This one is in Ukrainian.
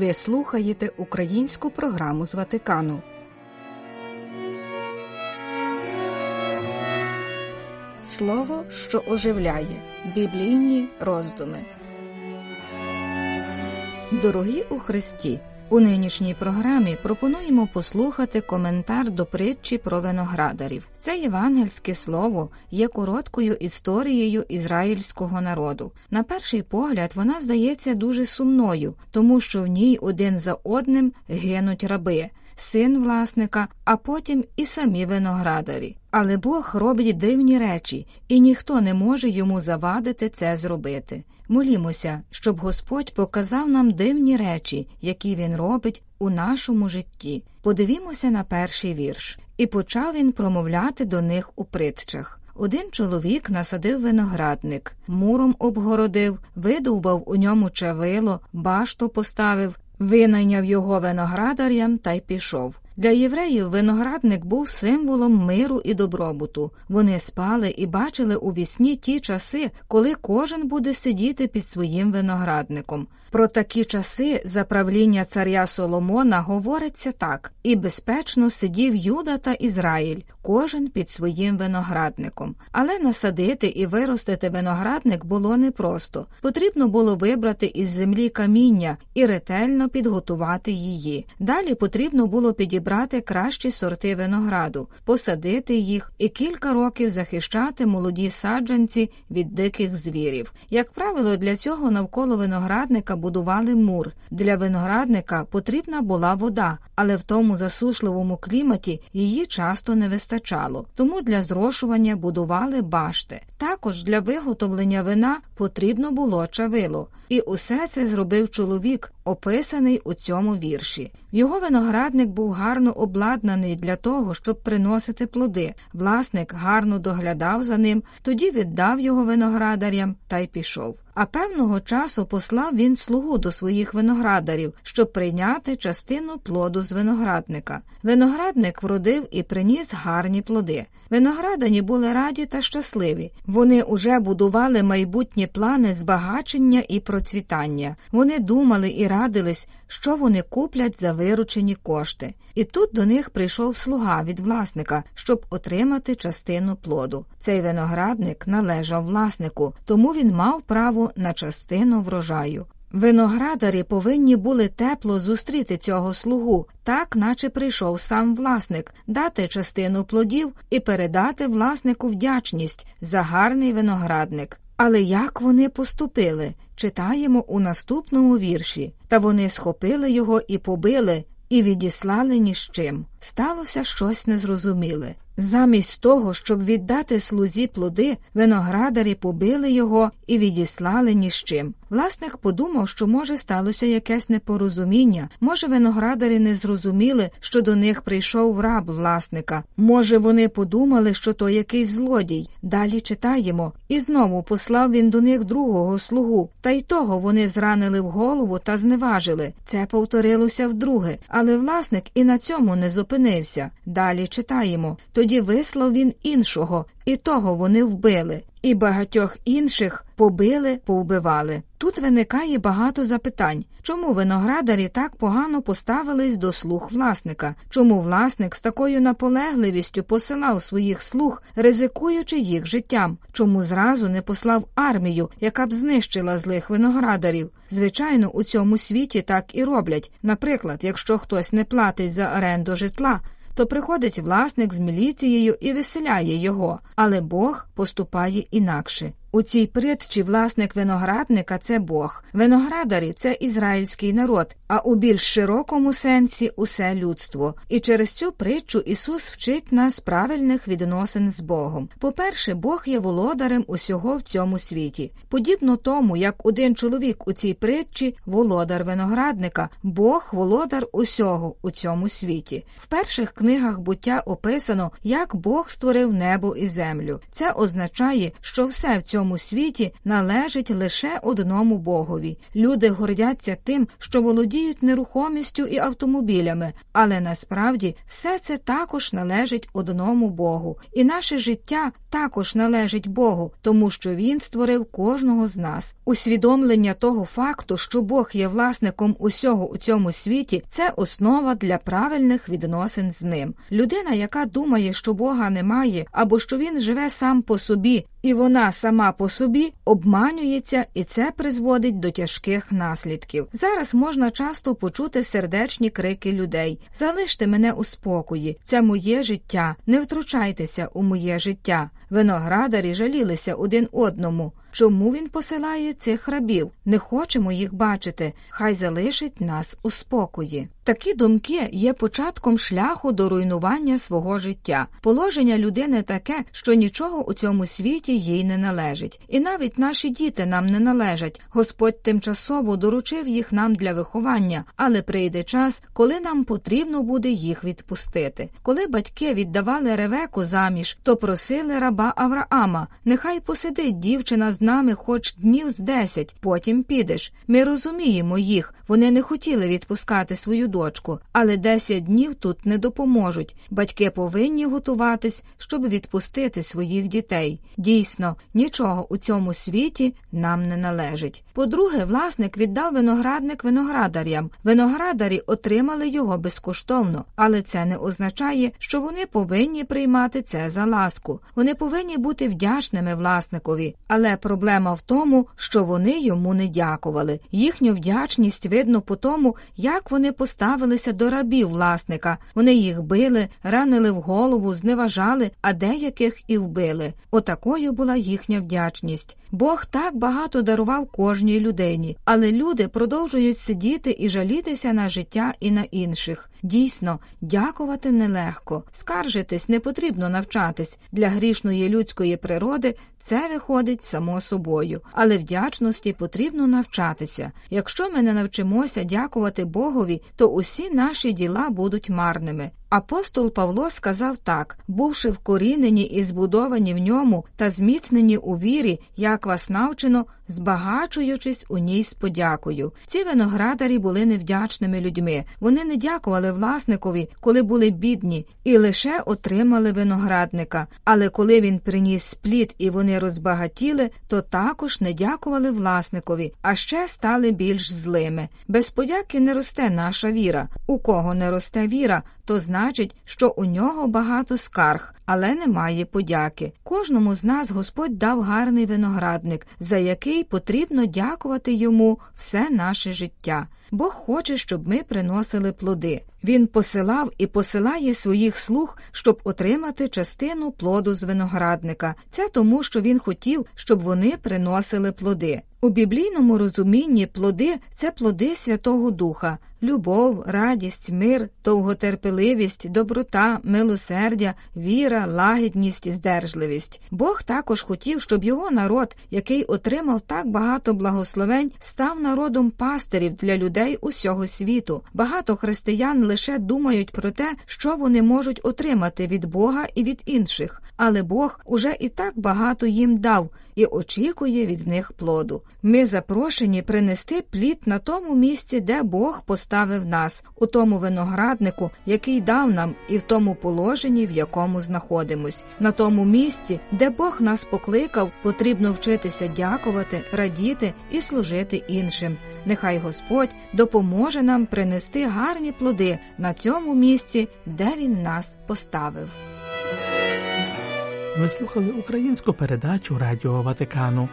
Ви слухаєте українську програму з Ватикану. Слово, що оживляє біблійні роздуми. Дорогі у Христі. У нинішній програмі пропонуємо послухати коментар до притчі про виноградарів. Це євангельське слово є короткою історією ізраїльського народу. На перший погляд вона здається дуже сумною, тому що в ній один за одним гинуть раби, син власника, а потім і самі виноградарі. Але Бог робить дивні речі, і ніхто не може йому завадити це зробити. Молімося, щоб Господь показав нам дивні речі, які він робить у нашому житті. Подивімося на перший вірш, і почав він промовляти до них у притчах. Один чоловік насадив виноградник, муром обгородив, видовбав у ньому чавило, башту поставив, винайняв його виноградарям та й пішов. Для євреїв виноградник був символом миру і добробуту. Вони спали і бачили у вісні ті часи, коли кожен буде сидіти під своїм виноградником. Про такі часи за правління царя Соломона говориться так: і безпечно сидів Юда та Ізраїль, кожен під своїм виноградником. Але насадити і виростити виноградник було непросто. Потрібно було вибрати із землі каміння і ретельно підготувати її. Далі потрібно було підібрати брати кращі сорти винограду, посадити їх і кілька років захищати молоді саджанці від диких звірів. Як правило, для цього навколо виноградника будували мур. Для виноградника потрібна була вода, але в тому засушливому кліматі її часто не вистачало, тому для зрошування будували башти. Також для виготовлення вина потрібно було чавило, і усе це зробив чоловік, описаний у цьому вірші. Його виноградник був гарно обладнаний для того, щоб приносити плоди. Власник гарно доглядав за ним, тоді віддав його виноградарям та й пішов. А певного часу послав він слугу до своїх виноградарів, щоб прийняти частину плоду з виноградника. Виноградник вродив і приніс гарні плоди. Виноградані були раді та щасливі. Вони уже будували майбутні плани збагачення і процвітання. Вони думали і радились, що вони куплять за виручені кошти. І тут до них прийшов слуга від власника, щоб отримати частину плоду. Цей виноградник належав власнику, тому він мав право на частину врожаю. Виноградарі повинні були тепло зустріти цього слугу, так наче прийшов сам власник, дати частину плодів і передати власнику вдячність за гарний виноградник. Але як вони поступили, читаємо у наступному вірші, та вони схопили його і побили, і відіслали ні з чим. Сталося щось незрозуміле. Замість того, щоб віддати слузі плоди, виноградарі побили його і відіслали ні з чим. Власник подумав, що, може, сталося якесь непорозуміння, може, виноградарі не зрозуміли, що до них прийшов раб власника. Може, вони подумали, що то якийсь злодій. Далі читаємо. І знову послав він до них другого слугу, та й того вони зранили в голову та зневажили. Це повторилося вдруге, але власник і на цьому не зупинився. Далі читаємо. Тоді вислав він іншого, і того вони вбили, і багатьох інших побили, повбивали. Тут виникає багато запитань, чому виноградарі так погано поставились до слуг власника, чому власник з такою наполегливістю посилав своїх слуг, ризикуючи їх життям, чому зразу не послав армію, яка б знищила злих виноградарів. Звичайно, у цьому світі так і роблять. Наприклад, якщо хтось не платить за оренду житла то приходить власник з міліцією і виселяє його, але Бог поступає інакше. У цій притчі власник виноградника це Бог, виноградарі це ізраїльський народ, а у більш широкому сенсі усе людство. І через цю притчу Ісус вчить нас правильних відносин з Богом. По-перше, Бог є володарем усього в цьому світі. Подібно тому, як один чоловік у цій притчі володар виноградника, Бог володар усього у цьому світі. В перших книгах буття описано, як Бог створив небо і землю. Це означає, що все в цьому цьому світі належить лише одному Богові. Люди гордяться тим, що володіють нерухомістю і автомобілями, але насправді все це також належить одному Богу, і наше життя також належить Богу, тому що Він створив кожного з нас. Усвідомлення того факту, що Бог є власником усього у цьому світі, це основа для правильних відносин з ним. Людина, яка думає, що Бога немає, або що він живе сам по собі, і вона сама по собі обманюється, і це призводить до тяжких наслідків. Зараз можна часто почути сердечні крики людей: Залиште мене у спокої, це моє життя, не втручайтеся у моє життя. Виноградарі жалілися один одному. Чому він посилає цих рабів? Не хочемо їх бачити, хай залишить нас у спокої. Такі думки є початком шляху до руйнування свого життя. Положення людини таке, що нічого у цьому світі їй не належить, і навіть наші діти нам не належать. Господь тимчасово доручив їх нам для виховання, але прийде час, коли нам потрібно буде їх відпустити. Коли батьки віддавали ревеку заміж, то просили раба Авраама: нехай посидить дівчина з нами хоч днів з десять, потім підеш. Ми розуміємо їх, вони не хотіли відпускати свою дочку, але десять днів тут не допоможуть. Батьки повинні готуватись, щоб відпустити своїх дітей. Дійсно, нічого у цьому світі нам не належить. По-друге, власник віддав виноградник виноградарям. Виноградарі отримали його безкоштовно, але це не означає, що вони повинні приймати це за ласку. Вони повинні бути вдячними власникові. Але проблема в тому, що вони йому не дякували. Їхню вдячність видно по тому, як вони поставилися до рабів власника. Вони їх били, ранили в голову, зневажали, а деяких і вбили. Отакою була їхня вдячність. Бог так багато дарував кожній людині, але люди продовжують сидіти і жалітися на життя і на інших. Дійсно, дякувати нелегко. Скаржитись не потрібно навчатись. Для грішної людської природи це виходить само собою, але вдячності потрібно навчатися. Якщо ми не навчимося дякувати Богові, то усі наші діла будуть марними. Апостол Павло сказав так бувши вкорінені і збудовані в ньому та зміцнені у вірі, як вас навчено, збагачуючись у ній з подякою. Ці виноградарі були невдячними людьми. Вони не дякували власникові, коли були бідні, і лише отримали виноградника. Але коли він приніс плід і вони розбагатіли, то також не дякували власникові, а ще стали більш злими. Без подяки не росте наша віра. У кого не росте віра, то значить, що у нього багато скарг, але немає подяки. Кожному з нас Господь дав гарний виноградник, за який потрібно дякувати йому все наше життя. Бог хоче, щоб ми приносили плоди. Він посилав і посилає своїх слуг, щоб отримати частину плоду з виноградника. Це тому, що він хотів, щоб вони приносили плоди. У біблійному розумінні плоди це плоди Святого Духа, любов, радість, мир, довготерпеливість, доброта, милосердя, віра, лагідність, здержливість. Бог також хотів, щоб його народ, який отримав так багато благословень, став народом пастирів для людей усього світу. Багато християн лише думають про те, що вони можуть отримати від Бога і від інших, але Бог уже і так багато їм дав і очікує від них плоду. Ми запрошені принести плід на тому місці, де Бог поставив нас, у тому винограднику, який дав нам, і в тому положенні, в якому знаходимось. На тому місці, де Бог нас покликав, потрібно вчитися дякувати, радіти і служити іншим. Нехай Господь допоможе нам принести гарні плоди на цьому місці, де Він нас поставив. Ви слухали українську передачу Радіо Ватикану.